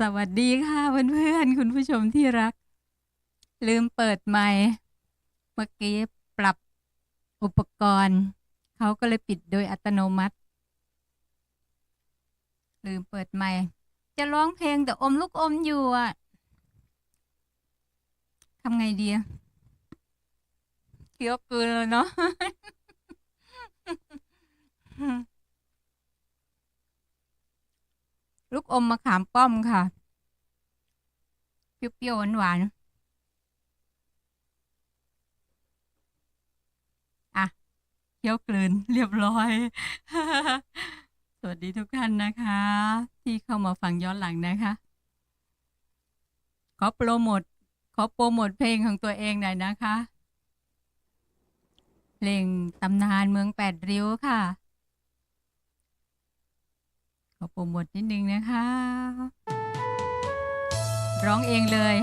สวัสดีค่ะเพื่อนๆคุณผู้ชมที่รัก ลืมเปิดไมค์เมื่อกี้ปรับอุปกรณ์ เขาก็เลยปิดโดยอัตโนมัติ ลืมเปิดไมค์จะร้องเพลงแต่อมลูกอมอยู่อะทำไงดีเคี้ยวกืนเลยเนาะ ลูกอมมะขามป้อมค่ะ เปรี้ยวๆหวานๆอะเคี้ยวกลืนเรียบร้อย สวัสดีทุกท่านนะคะ ที่เข้ามาฟังย้อนหลังนะคะ ขอโปรโมทขอโปรโมทเพลงของตัวเองหน่อยนะคะ เพลงตำนานเมืองแปดริ้วค่ะ ขอโปรโมทนิดนึงนะคะ ร้องเองเลย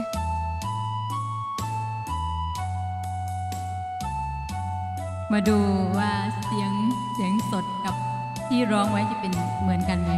มาดูว่าเสียงเสียงสดกับที่ร้องไว้จะเป็นเหมือนกันไหม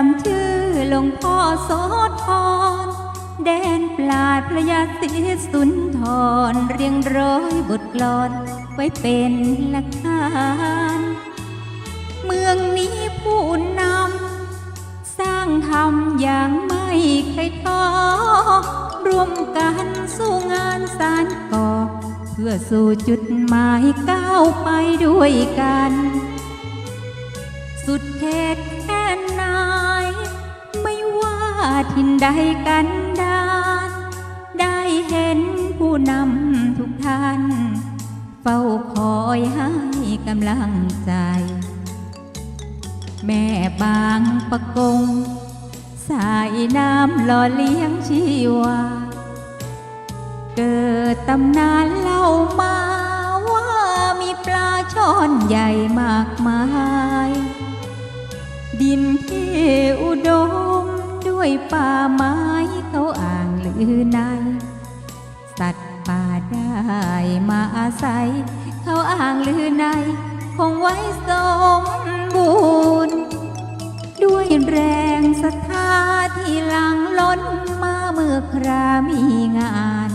ามชื่อหลวงพ่อโสธรแดนปราดพระยาศรีสุนทรเรียงร้อยบทกลอนไว้เป็นหลักฐาน เมืองนี้ผู้นำ สร้างทำอย่างไม่เคยท้อร่วมกันสู้งานสารก่อ เพื่อสู่จุดหมายก้าวไปด้วยกัน สุดเขต ทินใดกันดานได้เห็นผู้นำทุกท่าน เฝ้าคอยให้กำลังใจ แม่บางปะกง สายน้ำหล่อเลี้ยงชีวา เกิดตำนานเล่ามาว่ามีปลาช่อนใหญ่มากมาย ดินที่อุดม ด้วยป่าไม้เขาอ่างลือใน สัตว์ป่าได้มาอาศัย เขาอ่างลือใน คงไว้สมบูรณ์ ด้วยแรงศรัทธาที่หลังล้นมาเมื่อครามีงาน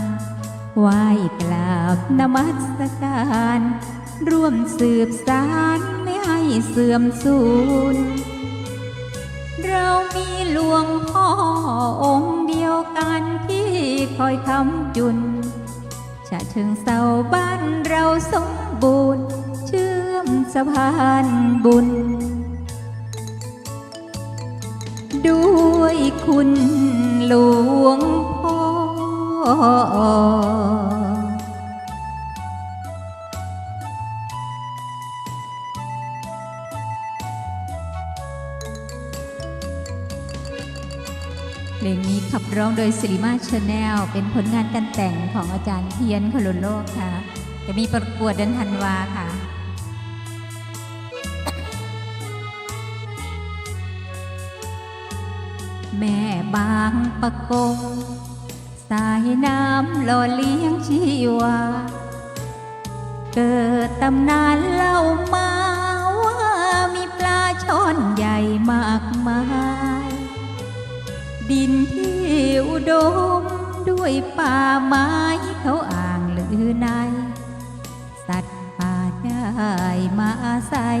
ไหว้กราบนมัสการ ร่วมสืบสารไม่ให้เสื่อมสูญเรามีหลวง อองค์เดียวกันที่คอยคำจุนชาเชิงเศร้าบ้านเราสมบูรณ์ เชื่อมสะพานบุญ ด้วยคุณหลวงพ่อ ลงนี้ขับร้องโดยสิริมาชาแนลเป็นผลงานการแต่งของอาจารย์เทียนขลุนโลกค่ะ จะมีประกวดเดือนธันวาค่ะแม่บางปะกง สายน้ำหล่อเลี้ยงชีวา เกิดตำนานเล่ามาว่ามีปลาช่อนใหญ่มากมาย ดินที่อุดมด้วยป่าไม้เขาอ่างลือใน สัตว์ป่าได้มาอาศัย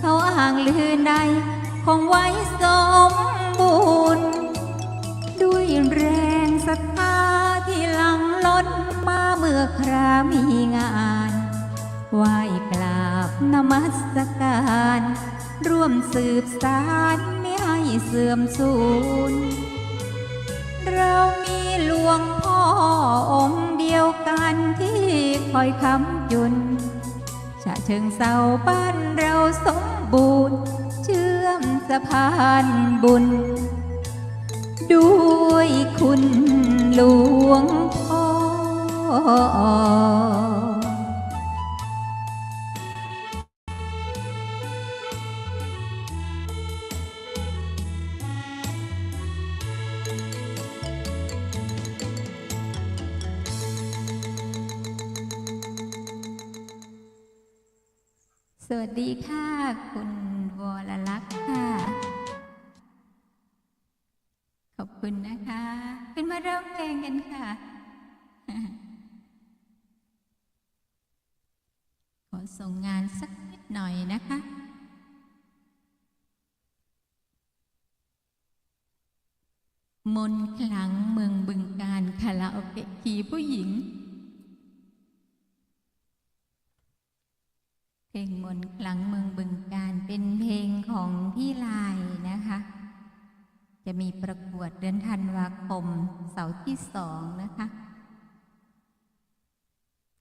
เขาอ่างลือในคงไว้สมบูรณ์ด้วยแรงศรัทธาที่หลังล้นมาเมื่อครามีงานไหว้กราบนมัสการ ร่วมสืบสารไม่ให้เสื่อมสูญ เรามีหลวงพ่อองค์เดียวกันที่คอยคำจุนชะเชิงเศร้าบ้านเราสมบูรณ์ เชื่อมสะพานบุญ ด้วยคุณหลวงพ่อ วัสดีค่ะ คุณวรลักษ์ค่ะ ขอบคุณนะคะ ขึ้นมาร้องเพลงกันค่ะ ขอส่งงานสักนิดหน่อยนะคะมนต์ขลังเมืองบึงการคาราโอเกะขี่ผู้หญิง เพลงมนต์ขลังเมืองบึงการเป็นเพลงของพี่ลายนะคะ จะมีประกวดเดือนธันวาคมเสาร์ที่สองนะคะ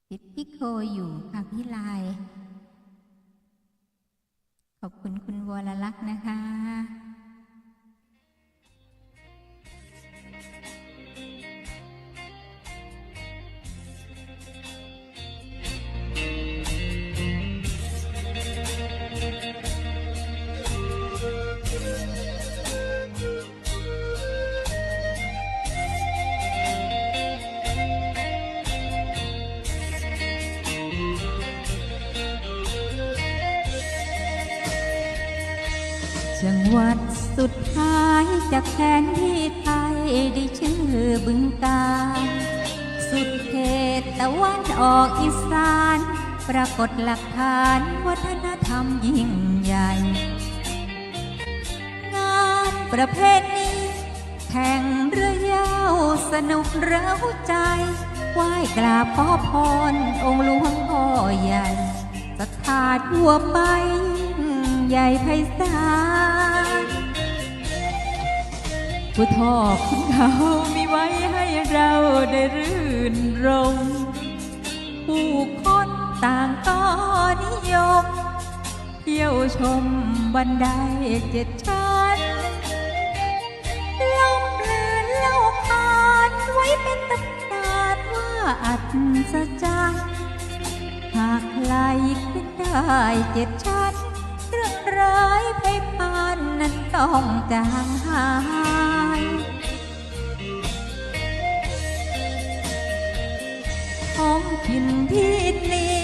ติดพี่โคอยู่ค่ะพี่ลาย ขอบคุณคุณวรลักษณ์นะคะ จังหวัดสุดท้ายจากแผนที่ไทยได้ชื่อบึงการสุดเขตตะวันออกอีสาน ปรากฏหลักฐานวัฒนธรรมยิ่งใหญ่ งานประเภทนี้แข่งเรือยาวสนุกเร้าใจไหว้กราบขอพรองค์หลวงพ่อใหญ่ศรัทธาทั่วไป ใหญ่ไพศาลผู้ทอคุณเขามีไว้ให้เราได้รื่นรม ผู้คนต่างก็นิยม เที่ยวชมบันไดเจ็ดชั้นลมเลือนเล่าขานไว้เป็นตำนานว่าอัศจรรย์หากใครขึ้นได้เจ็ดชั้น รื่องร้ายไปพานนั้นต้องจางหายท้องถิ่นที่นี้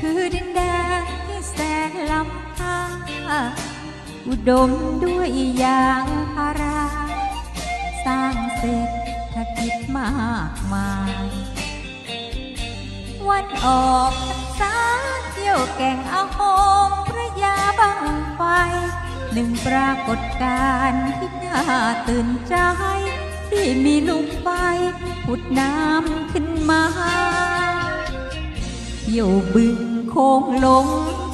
คือดินแดนที่แสนลำพาอุดมด้วยยางพารา สร้างเศรษฐกิจมากมาย วันออกพรรษาเที่ยวแก่งอาห หนึ่งปรากฏการณ์ที่น่าตื่นใจ ที่มีลูกไฟผุดน้ำขึ้นมาเที่ยวบึงโค้งลง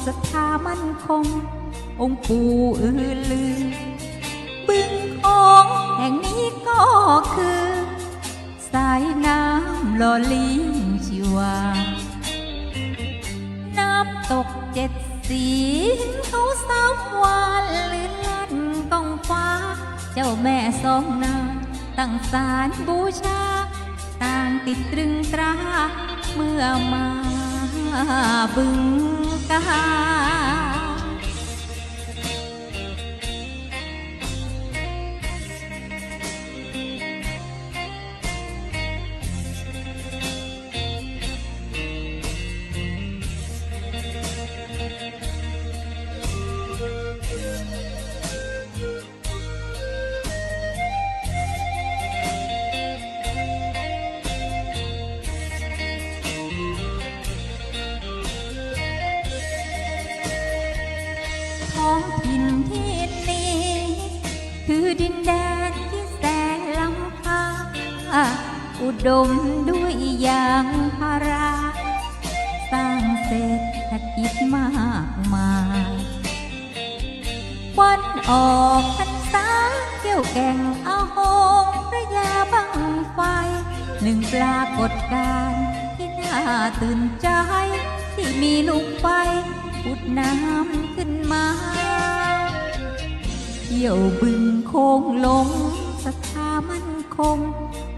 ศรัทธามั่นคง องค์ปู่อือลือ บึงโค้งแห่งนี้ก็คือ สายน้ำหล่อเลี้ยงชีวา น้ำตกเจ็ดสีเขาสามวา เจ้าแม่สองนางตั้งสารบูชา ต่างติดตรึงตรา เมื่อมาบึงกา ถิ่นที่นี้ คือดินแดนที่แสนลำพาอุดมด้วยยางพาราสร้างเศรษฐกิจมากมายวันออกพรรษาเที่ยวแก่งอาหงพระยาบังไฟ หนึ่งปรากฏการที่น่าตื่นใจ ที่มีลูกไฟพุดน้ำขึ้นมา ที่ยวบึงโค้งลงศรัทธามั่นคง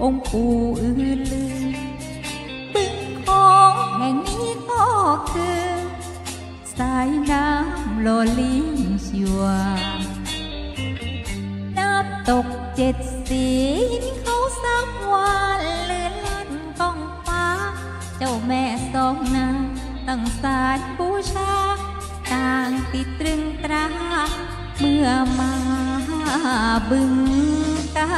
องค์ปู่อื่นลือ บึงโค้งแห่งนี้ก็คือ สายน้ำโลลิงชิวาน้ำตกเจ็ดสีเขาสักวานเลื่อนลั่นก้องฟ้า เจ้าแม่สองนางตั้งสารบูชา ต่างติดตรึงตรา เมื่อมาบึงกา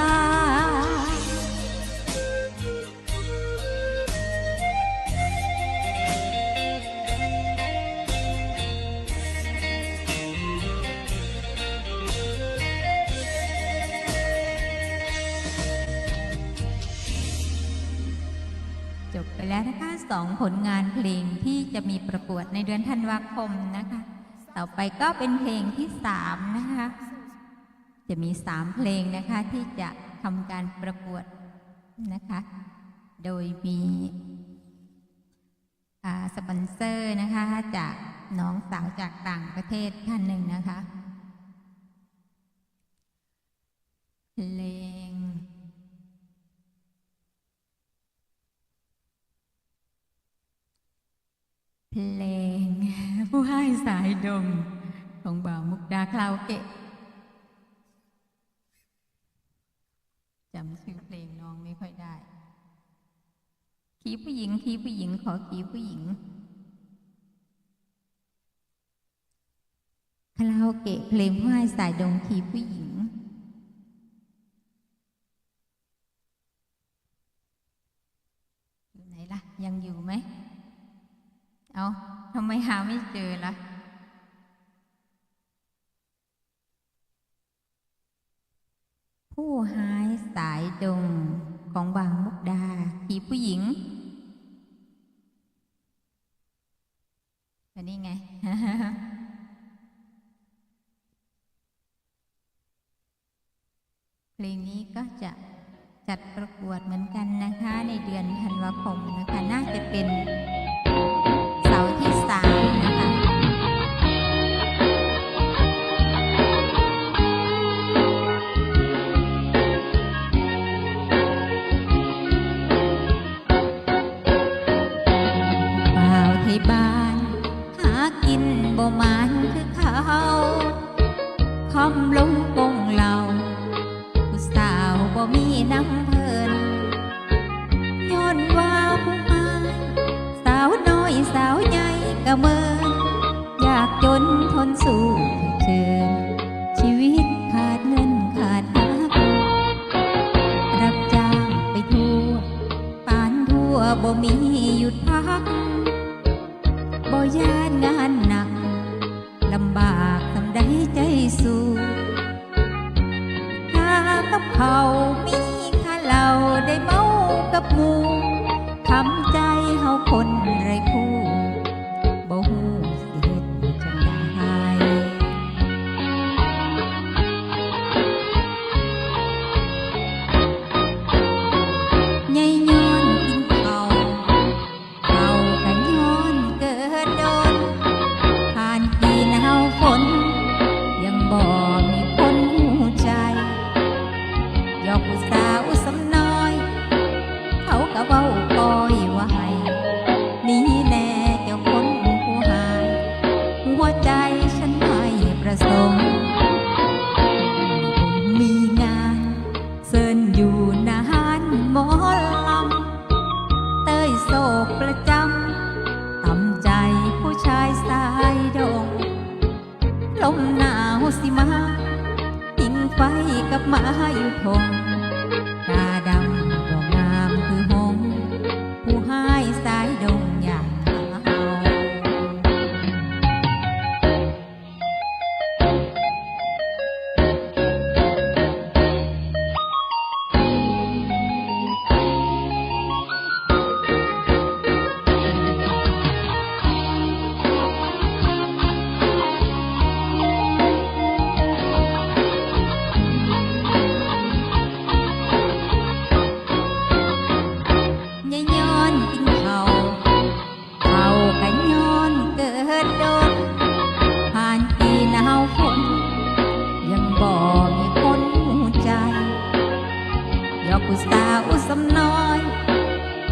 จบไปแล้วนะคะสองผลงานเพลงที่จะมีประกวดในเดือนธันวาคมนะคะ ต่อไปก็เป็นเพลงที่สามนะคะ จะมีสามเพลงนะคะที่จะทำการประกวดนะคะ โดยมีสปอนเซอร์นะคะจากน้องสาวจากต่างประเทศท่านหนึ่งนะคะเพลง เพลง ผู้ให้สายดงของบ่าวมุกดาคลาวเกะจำชื่อเพลงน้องไม่ค่อยได้คีย์ผู้หญิงคีย์ผู้หญิง ขอคีย์ผู้หญิงคาราโอเกะเพลงผู้ให้สายดงคีย์ผู้หญิง อยู่ไหนล่ะ ยังอยู่ไหม เอาทำไม หาไม่เจอละผู้หายสายดงของบางมุกดาผีผู้หญิงอันนี้ไง เพลงนี้ก็จะจัดประกวดเหมือนกันนะคะ ในเดือนธันวาคมนะคะ น่าจะเป็น สาร์ที่สาม ทนสู้เชิญชีวิตขาดเงินขาดหักรับจ้างไปทั่วปานทั่วบ่มีหยุดพักบ่ยานงานหนักลำบากทำได้ใจสู้หากับเขามีค่าเหล่าได้เมากับหมูทำใจเฮาคนไรคู่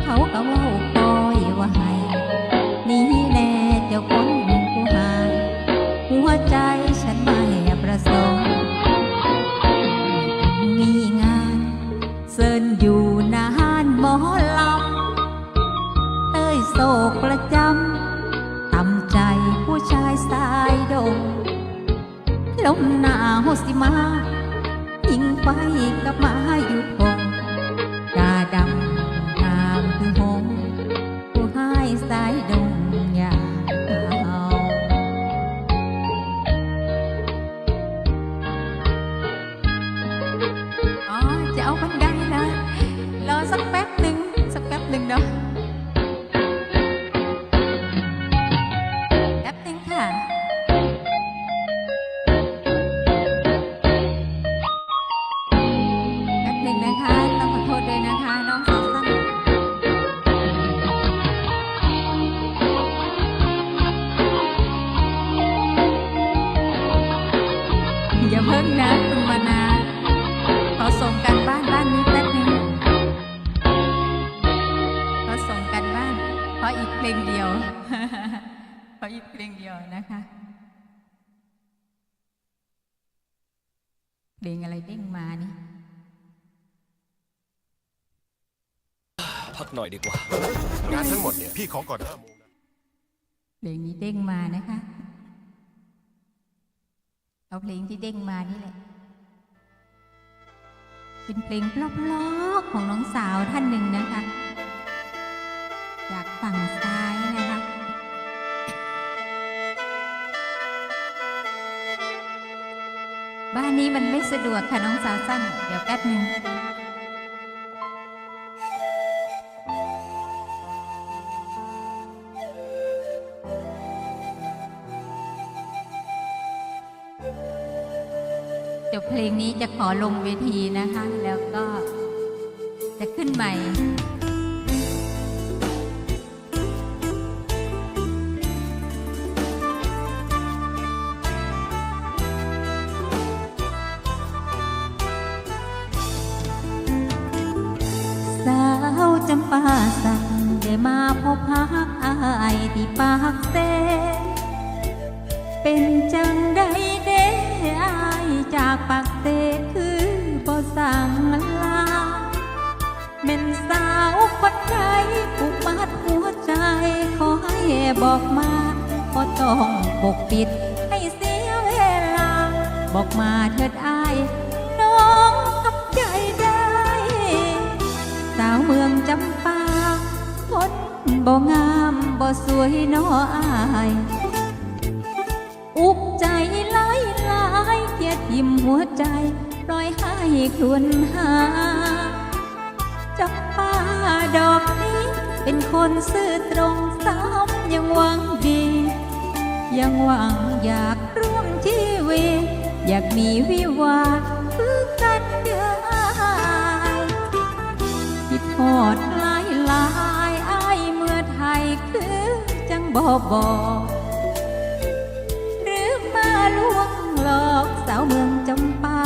เขาก็เว่าปล่อยว่าให้นี่แน่เจ้าคนผู้หายหัวใจฉันไม่ประสงค์มีงานเซินอยู่นานหมอลำเต้ยโศกประจำต่ำใจผู้ชายสายดงลมหนาวสิมายิงไฟกับมา รอ ลงอะไรเด้งมานี่ พักหน่อยดีกว่า งานทั้งหมดเนี่ย พี่ขอก่อนห้าโมงนะเพลงนี้เด้งมานะคะ เอาเพลงที่เด้งมานี่แหละ เป็นเพลงเพลอกๆของน้องสาวท่านหนึ่งนะคะ จากฝั่งซ้าย บ้านนี้มันไม่สะดวกค่ะน้องสาวสั้น เดี๋ยวแป๊บหนึ่งเดี๋ยวเพลงนี้จะขอลงเวทีนะคะ แล้วก็จะขึ้นใหม่ บอกมาก็ต้องปกปิดให้เสียเวลา บอกมาเถิดอายน้องทำใจได้ สาวเมืองจำปาคนบ่งามบ่สวยน้ออาย อุกใจหลายหลายเทียดทิมหัวใจปล่อยให้ครวนหาจำปาดอกนี้เป็นคนซื่อตรงซ้ำ ยังหวังดี ยังหวังอยากร่วมชีวิตอยากมีวิวาทคือกันเดือยคิดทอดหลายลายอายเมื่อไทยคือจังบอบอหรือมาลวงหลอกสาวเมืองจำปา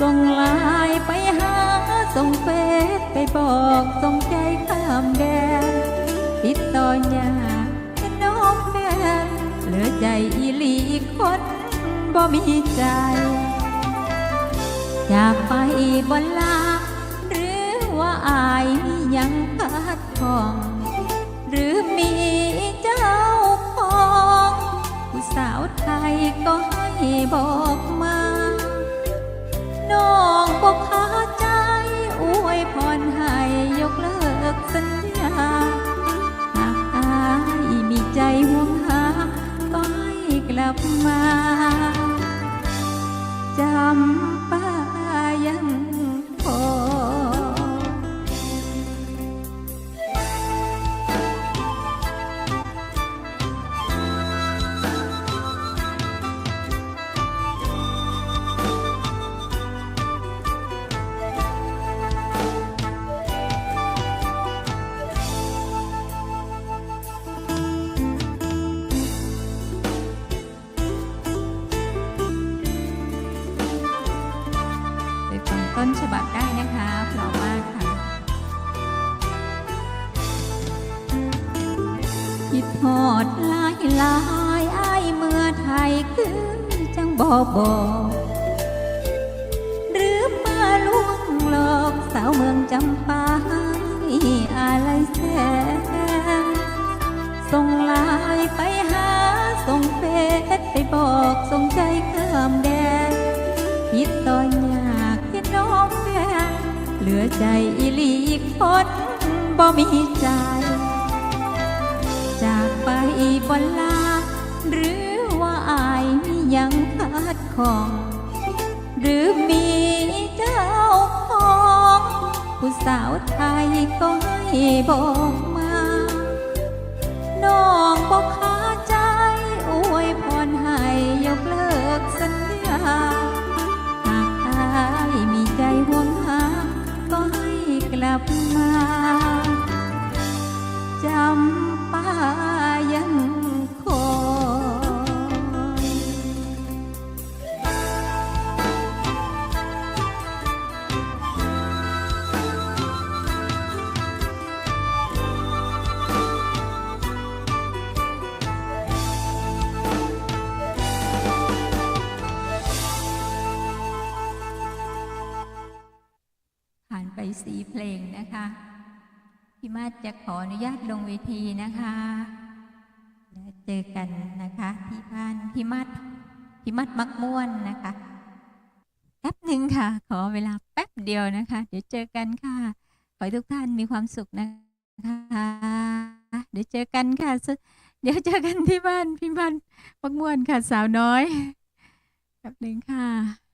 ส่งไลายไปหา ส่งเฟซไปบอกส่งใจข้ามแดนติดต่อยากเป็นนองแฟนเหลือใจอีหลีคนบ่มีใจจากไปบนลา หรือว่าอายยังพัดของ หรือมีเจ้าของผู้สาวไทยก็ให้บอก สัญญา หากอายมีใจห่วงหาก็ให้กลับมาจำ บอบอหรือมาลวงหลอกสาวเมืองจำปาให้อะไรแสนส่งลายไปหา ส่งเฟซไปบอกส่งใจข้ามแดนคิดตอนอยากที่น้องแฟนเหลือใจอีลีคนบ่มีใจ จากไปบนลาหรือว่าอายมียัง ของ หรือมีเจ้าของ ผู้สาวไทยก็ให้บอกมา น้องบอกขาใจอวยพรให้ยกเลิกสัญญา หากอายมีใจห่วงหาก็ให้กลับมา นะคะพี่มาจะขออนุญาตลงเวทีนะคะ แล้วเจอกันนะคะที่บ้านพี่มัดพี่มัดมักม่วนนะคะแป๊บหนึ่งค่ะ ขอเวลาแป๊บเดียวนะคะ เดี๋ยวเจอกันค่ะ ขอให้ทุกท่านมีความสุขนะคะเดี๋ยวเจอกันค่ะ เดี๋ยวเจอกันที่บ้านพี่มัดมักม่วนค่ะสาวน้อยแป๊บหนึ่งค่ะ